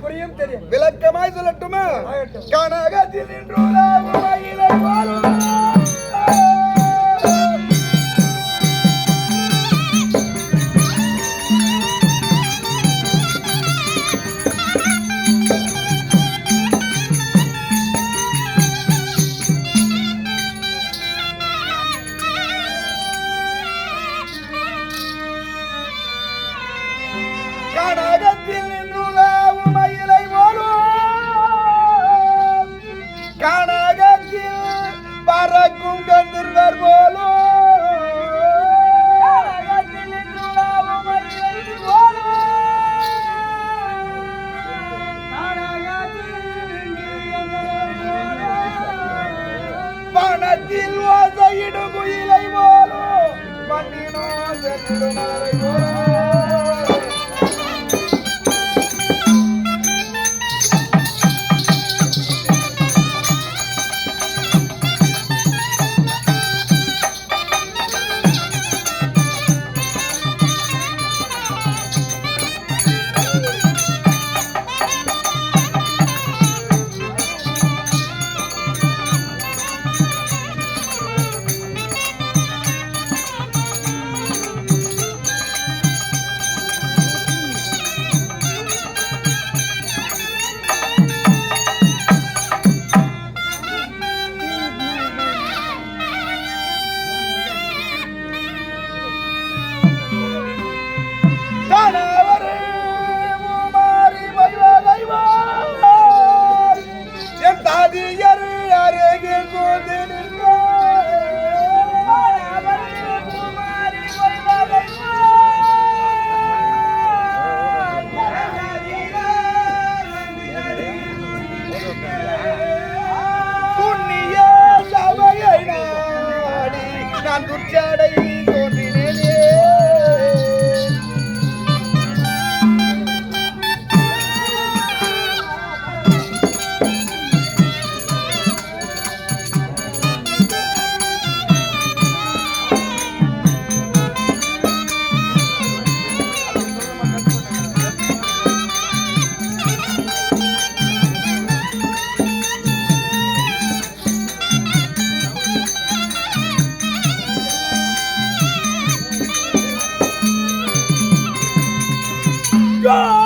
புரியும் தெரியும் விளக்கமாய் சொல்லட்டுமா ஆகட்டும். கனகத்தில் go!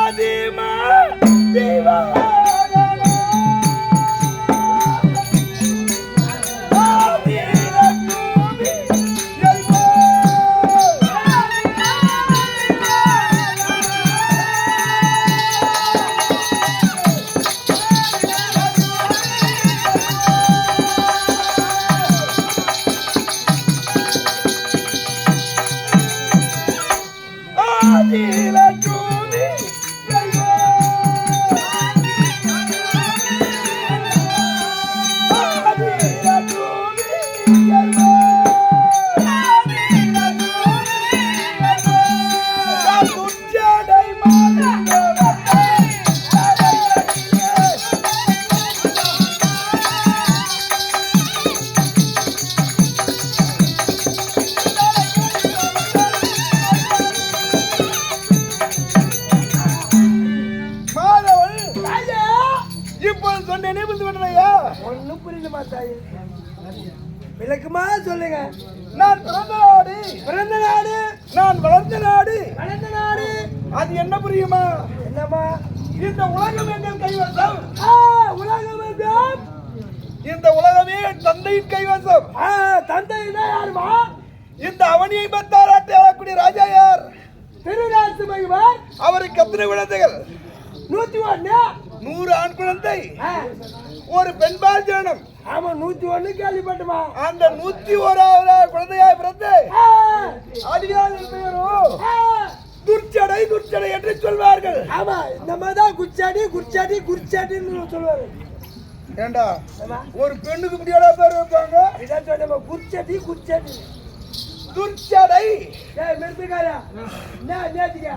தாயே விளக்குமா சொல்லுங்க. நான் பிறந்த நாடு. பிறந்த நாடு. நான் வளர்ந்த நாடு. வளர்ந்த நாடு. அது என்ன புரியுமா? என்னம்மா? இந்த உலகம் எங்கள் கைவசம். ஆ, உலகம் இந்த உலகமே தந்தையின் கைவசம். ஆ, தந்தைனா யாருமா? இந்த அவனியை பத்தாராட்டி ஆளக்கூடிய ராஜா யார்? திருராசு மகிவர் அவருக்கு எத்தனை குழந்தைகள்? நூத்தி ஒண்ணு நூறு ஆண் குழந்தை. ஒரு பெண்பால் ஜனனம். ஆமா நூத்தி ஒண்ணு கேள்விப்பட்டுமா? அந்த நூத்தி ஓராவது குழந்தையாய் பிறந்து? ஆ, அடியாள் பெயரோ ஆ, துர்ச்சடை துர்ச்சடை என்று சொல்வார்கள். ஆமா இந்த மாதிரி தான் குச்சாடி குச்சாடி குச்சாடின்னு சொல்லுவாரு ஏண்டா? ஒரு பெண்ணுக்கு முடியாத பேர் வைப்பாங்க? இதான் சொன்னேன் குச்சாடி குச்சாடி துர்ச்சடை ஏய் மிருந்துக்காரா என்ன நேத்திக்க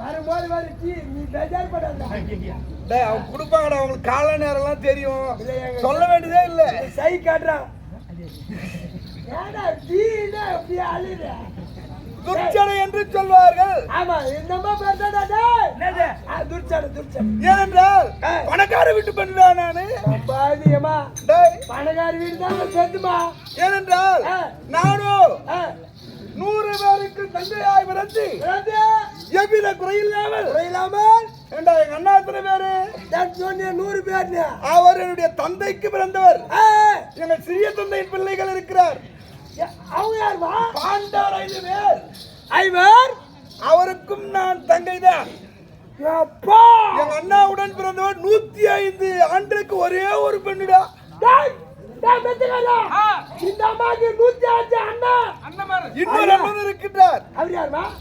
வரும்போது வர டீ நீ பேஜார் படாத டேய் அவங்க கொடுப்பாங்கடா அவங்களுக்கு கால நேரம்லாம் தெரியும். சொல்ல வேண்டியதே இல்ல. சை காட்டுறான் ஏடா எப்படி அழுற? துர்ச்சடை என்று சொல்வார்கள். ஆமா என்னமா ஆ, துர்ச்சடை துர்ச்சடை ஏனென்றால். பணக்கார வீட்டு பெண்ணுடா நானு. பாதியம்மா டேய். பணக்கார வீடு தான் செத்துமா ஏனென்றால் ஆ. நானும் ஆ, நூறு பேருக்கு தந்தையாய் பிறந்து எவ்வித குறையில்லாமல் குறையில்லாமல் எங்க அண்ணா எத்தனை பேரு? நான் சொன்னேன் நூறு பேர்னு. அவர் என்னுடைய தந்தைக்கு பிறந்தவர். ஆ, எங்கள் சிறிய தந்தையின் பிள்ளைகள் இருக்கிறார். அவங்க யாருமா பாண்டவர் ஐந்து பேர். ஐவர்? அவருக்கும் நான் தங்கை தான். அப்பா! எங்க அண்ணாவுடன் பிறந்தவர் நூத்தி ஐந்து ஆண்டுக்கு ஒரே ஒரு பெண்ணுடா. அண்ணன்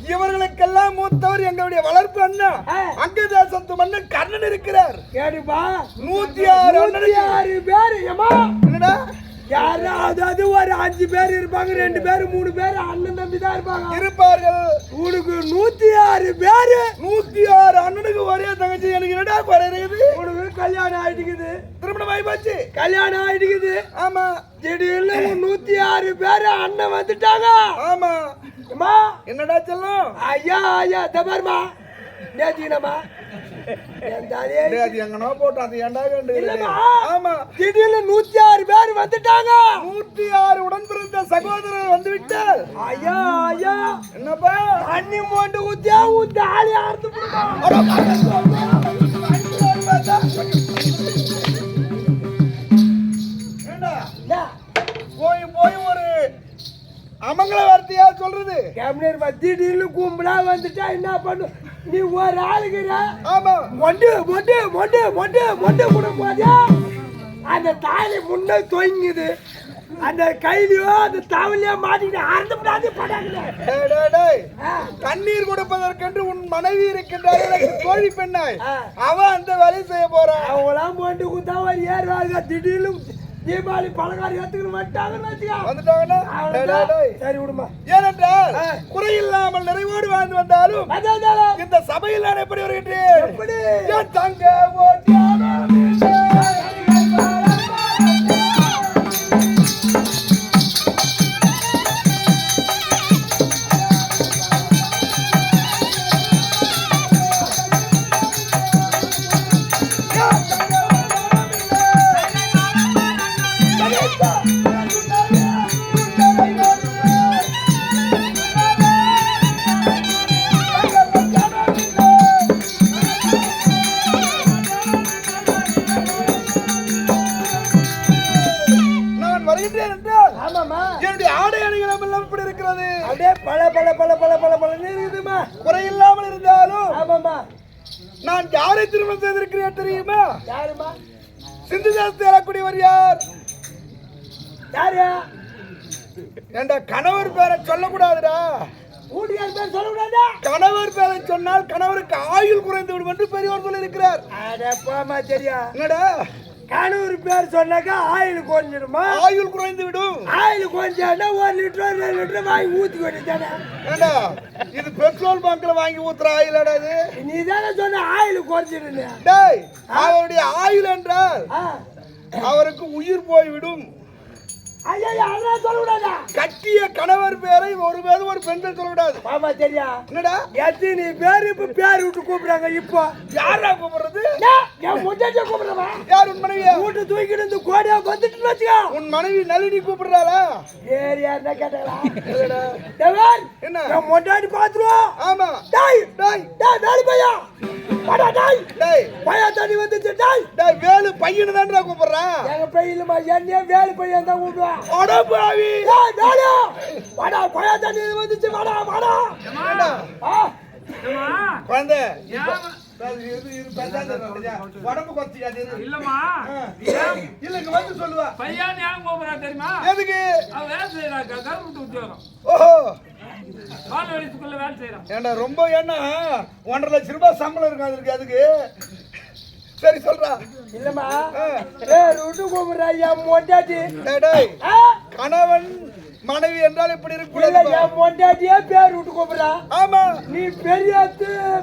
இவர்களுக்கெல்லாம் மூத்தவர் எங்களுடைய வளர்ப்பு அண்ணா. ஆ. அங்க தேசத்து மன்னன் கர்ணன் இருக்கிறார். கேடுப்பா. நூத்தி ஆறு ஆறு பேர் ஏமா என்னடா? யாரு அதாவது ஒரு அஞ்சு பேர் இருப்பாங்க ரெண்டு பேர் மூணு பேர் அண்ணன் தம்பி தான் இருப்பாங்க. இருப்பார்கள். உனக்கு நூத்தி ஆறு பேரு. நூத்தி ஆறு அண்ணனுக்கு ஒரே தங்கச்சி எனக்கு என்னடா குறை இருக்குது? உனக்கு கல்யாணம் ஆயிட்டுக்குது. திருமணம் ஆகி போச்சு கல்யாணம் ஆயிட்டுக்குது. ஆமா. திடீர்னு நூத்தி ஆறு பேரு அண்ணன் வந்துட்டாங்க. ஆமா. அம்மா. என்னடா செல்லம்? ஐயா ஐயா தபார்மா டேய், அது எங்கனோ போட்டோம். அது வேண்டுகிறது இல்லம்மா. ஆமா. திடீர்னு நூத்தி ஆறு பேர் வந்துட்டாங்க. நூத்தி ஆறு உடன் பிறந்த சகோதரர் வந்து விட்டார். ஐயா ஐயா. என்னப்பா? தண்ணி மோண்டு ஊத்தியா? ஊத்தி ஆளி ஏண்டா? போய் போய் ஒரு அமங்கல வார்த்தையா சொல்றது கேபினர் திடீர்னு கும்பலா வந்துட்டா என்ன பண்ணு? நீ ஒரு ஆளுக்குற ஆமா. மொண்டு மொண்டு மொண்டு மொண்டு மொண்டு போதே? அந்த தாலி முன்ன தொங்குது. அந்த கையிலயோ அந்த தாவலியோ மாட்டிக்கிட்டு அறுந்து விடாது டேய். தண்ணீர் கொடுப்பதற்கென்று உன் மனைவி இருக்கின்றார். எனக்கு தோழி பெண்ணாய். ஆ. அவ அந்த வேலையை செய்ய போறான். அவங்களாம் மொண்டு குத்தா ஒரு ஏறுவாங்க. திடீர்னு தீபாவளி பலகாரம் ஏத்துக்கணும் வந்துட்டாங்கன்னு வச்சுக்கோ. சரி விடுமா. ஏனென்றால். குறையில்லாமல் நிறைவோடு வாழ்ந்து வந்தாலும் இந்த சபையில் நான் எப்படி வருகின்றேன்? எப்படி? என் ஓட்டியானே ஆமாம்மா என்னுடைய ஆடை அணிகளும் எல்லாம் இப்படி இருக்கிறது அப்படியே பல பல பல பல பல இருக்குதுமா குறையில்லாமல் இருந்தாலும் ஆமாம்மா நான் யாரை திருமணம் செய்திருக்கிறேன் தெரியுமா யாருமா சிந்து தேசத்தை ஏறக்கூடியவர் யார் யாரு என்ற கணவர் பேரை சொல்லக்கூடாதுடா வீட்டுக்கார பேர் சொல்லக்கூடாதா கணவர் பேரை சொன்னால் கணவருக்கு ஆயுள் குறைந்து விடும் என்று பெரியவர் சொல்லியிருக்கிறார் என்னடா கணவர் பேர் சொன்னாக்கா ஆயில் குறைஞ்சிடுமா? ஆயுள் குறைந்து விடும் ஆயில் கொஞ்சம்னா ஒரு லிட்டர் ரெண்டு லிட்டர் வாங்கி ஊற்றி வேண்டியதானே ஏண்டா இது பெட்ரோல் பங்க்ல வாங்கி ஊத்துற ஆயுளடா இது? நீ தானே சொன்ன ஆயில் குறைஞ்சிடுன்னு. டேய் அவருடைய ஆயுள் என்றால் அவருக்கு உயிர் போய்விடும். கட்டிய கணவர் பேரை ஒரு பேர் ஒரு பெண்கள் சொல்லக்கூடாது பாமா தெரியா என்னடா? எத்தனை பேர் இப்ப பேர் விட்டு கூப்பிடுறாங்க இப்போ. யாரா கூப்பிடுறது? என் முன்னாடியே கூப்பிடுறவா? யார் உன் மனைவியா? வீட்டு தூக்கிட்டு இந்த கோடியா வந்துட்டு வச்சுக்கோ. உன் மனைவி நளினி கூப்பிடுறாளா? வேறு யாருன்னா கேட்டாங்களா? இல்லடா. தேவன் என்ன? என் முன்னாடி பாத்துருவோம் ஆமா. டாய் டேய். டாய் வேலு பையா. வாடா டாய். டேய். பையா தண்ணி வந்துச்சு டாய். டேய் வேலு பையனு தான்டா கூப்பிடுறான். எங்க என்னையே வேலு பையன் தான் கூப்பிடுவான். அடப்பாவி டேய் வேலு வாடா பையா தண்ணி வந்துச்சு வாடா வாடா. ஏண்டா, ஆ? குழந்தை? உடம்பு இது. இல்லம்மா. இல்ல இங்க வந்து சொல்லுவா. பையன் ஏன் கூப்பிடுறா தெரியுமா? எதுக்கு? அவன் வேலை செய்யறா கவர்மெண்ட் உத்தியோகம். ஓஹோ. பால்வாடி ஸ்கூல்ல வேலை செய்யறான். ஏண்டா ரொம்ப என்ன? ஒன்றரை லட்சம் ரூபாய் சம்பளம் இருக்கும் அதுக்கு அதுக்கு. சரி சொல்றா. இல்லம்மா. பேர் விட்டு கூப்பிடுறா என் மொண்டாட்டி. கணவன் மனைவி என்றால் இப்படி இருக்கக்கூடாது என் மொண்டாட்டியே பேர் விட்டு கூப்பிடுறா. ஆமா. நீ பெரிய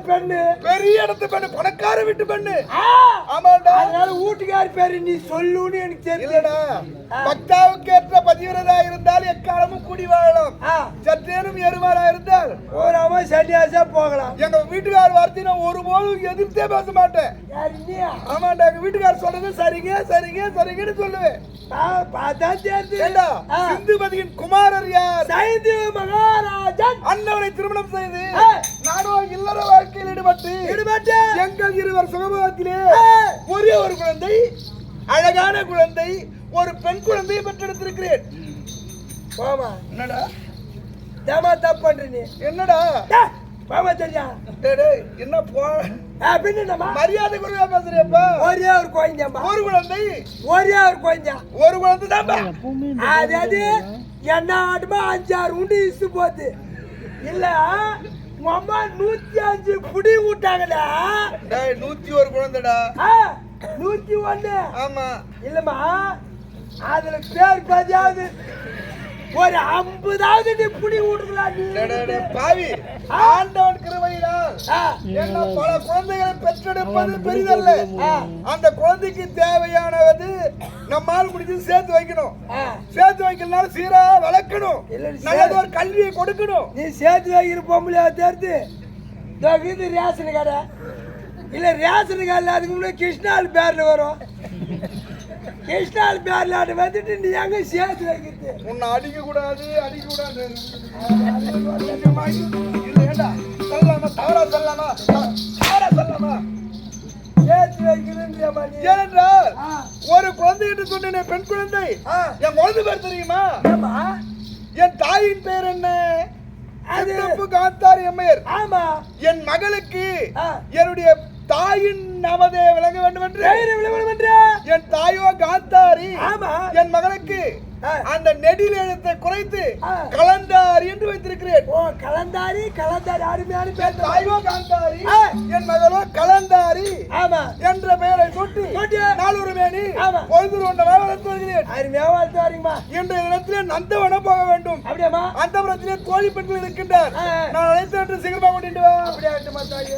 பெண்ணு. பெரிய இடத்து பெண்ணு பணக்கார வீட்டு பெண்ணு. ஆ. ஆமாண்டா. அதனால வீட்டுக்கார பேரு நீ சொல்லுன்னு எனக்கு தெரியும் இல்லடா. பக்தாவுக்கு ஏற்ற பதிவிரதா இருந்தால் எக்காலமும் குடி வாழலாம். சற்றேனும் எருமாடா இருந்தால் போறாம சன்னியாசா போகலாம். எங்க வீட்டுக்கார் வார்த்தை நான் ஒருபோதும் எதிர்த்தே பேச மாட்டேன். ஆமாண்டா எங்க வீட்டுக்கார் சொல்றது சரிங்க சரிங்க சரிங்கன்னு சொல்லுவேன். பார்த்தா தெரியுது. ஏண்டா? ஆ. குமாரர் யார்? சைந்து மகாராஜன். அண்ணவனை திருமணம் செய்து. நானோ இல்லற வாழ்க்கையில் ஈடுபட்டு ஈடுபட்டு எங்கள் இருவர் சுகபோகத்திலே. ஒரே ஒரு குழந்தை அழகான குழந்தை ஒரு பெண் குழந்தையை பெற்றெடுத்திருக்கிறேன். போமா என்னடா? தேமா தப்பு பண்ற நீ என்னடா தெரியா? டேய், டேய், என்ன போ? மரியாதை குறைவா பேசுறியப்பா. ஒரே ஒரு குழந்தைம்மா ஒரு குழந்தை. ஒரே ஒரு குழந்தை ஒரு குழந்தை தான்ப்பா அதாவது என்ன ஆட்டுமா அஞ்சாறு உண்டு இசு போகுது இல்ல உங்க அம்மா நூத்தி அஞ்சு புடி விட்டாங்கடா டேய் நூத்தி ஒரு குழந்தைடா. நூத்தி ஒண்ணு. ஆமா. இல்லம்மா அதுல பேர் பதியாவது. ஒரு ஐம்பதாவது நீ புடி நீ. டேய், பாவி. ஆண்டவன் ஆ, என்ன பல குழந்தைகளை பெற்றெடுப்பது பெரிதல்ல. அந்த குழந்தைக்கு தேவையானது நம்மால் முடிஞ்சு சேர்த்து வைக்கணும். சேர்த்து வைக்கலனாலும் சீரா வளர்க்கணும். நல்லது ஒரு கல்வியை கொடுக்கணும். நீ சேர்த்து வைக்கிற பொம்பளையா தேர்த்து. இதோ ரேஷன் கடை. இல்ல ரேஷன் கடையில் அதுக்கு முன்னாடி கிருஷ்ணால் பேர்ல வரும். கிருஷ்ணால் பேர்ல அது வந்துட்டு நீ எங்க சேர்த்து வைக்கிறது? உன்னை அடிக்க கூடாது அடிக்க கூடாது? சொல்லலாமா சொல்லலாமா ஏனென்றால் ஒரு குழந்தை என்று சொன்னேன் பெண் குழந்தை. என் குழந்தை பேர் தெரியுமா? என் தாயின் பேர் என்ன? காந்தாரி அம்மையர். ஆமா. என் மகளுக்கு. என்னுடைய தாயின் நமதே விளங்க வேண்டும் என்று பெயரை என் தாயோ காந்தாரி. ஆமா. என் மகனுக்கு ஆ. அந்த நெடில் எழுத்தை குறைத்து. கலந்தாரி என்று வைத்திருக்கிறேன் ஓ கலந்தாரி கலந்தாரி அருமையான பேர் தாயோ காந்தாரி ஆ. என் மகளோ கலந்தாரி ஆமா என்ற பெயரை சூட்டி சூட்டி. நாலூறு மேனி ஆமா. பொழுது கொண்டமாக வளர்த்து வருகிறேன் அருமையா வாழ்த்து வரீங்கம்மா இன்றைய தினத்திலே நந்தவனம் போக வேண்டும் அப்படியாம்மா அந்த புறத்திலே தோழி பெண்கள் இருக்கின்றார். நான் அழைத்து என்று சீக்கிரமா கொண்டு வா அப்படியே.